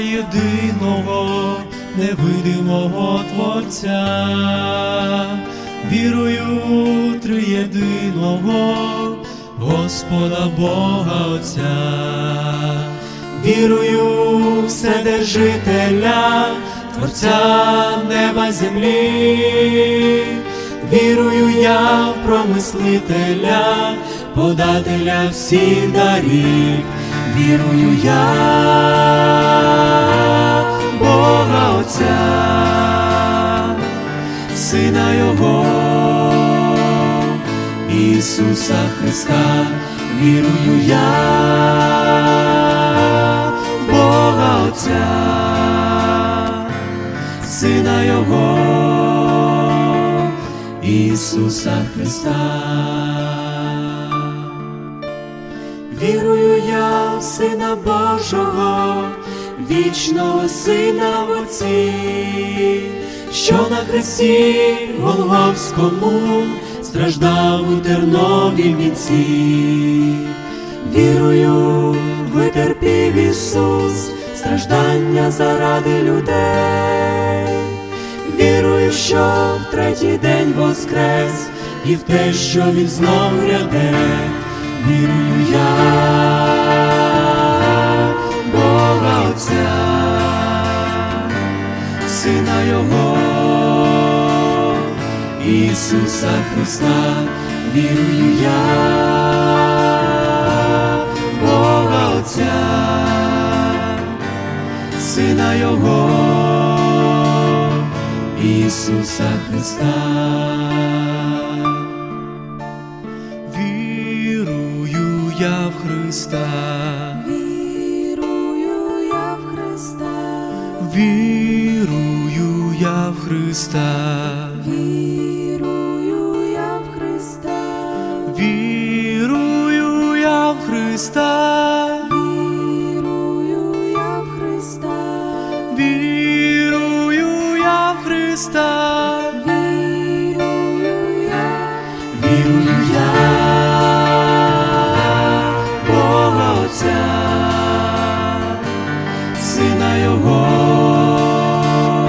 єдиного невидимого Творця, вірую у триєдиного Господа Бога Отця, вірую у Вседержителя, Творця неба землі, вірую я в промислителя, подателя всіх дарів, вірую я. Бога Отця, Сина Його, Ісуса Христа, вірую я. Бога Отця, Сина Його, Ісуса Христа. Вірую я Сина Божого, вічного Сина в Отці, що на хресті Голговському страждав у терновій вінці. Вірую, витерпів Ісус страждання заради людей. Вірую, що в третій день воскрес, і в те, що він знов гряде, Його, Ісуса Христа, вірую я Бога Отця, Сина Його. Ісуса Христа. Я в Христа. Вірую я в Христа, Вірую я в Христа, вірую я в Христа, вірую я в Христа, вірую я в Христа, вірую я в Христа, вірую вірую я, Бога Отця, Сина Його.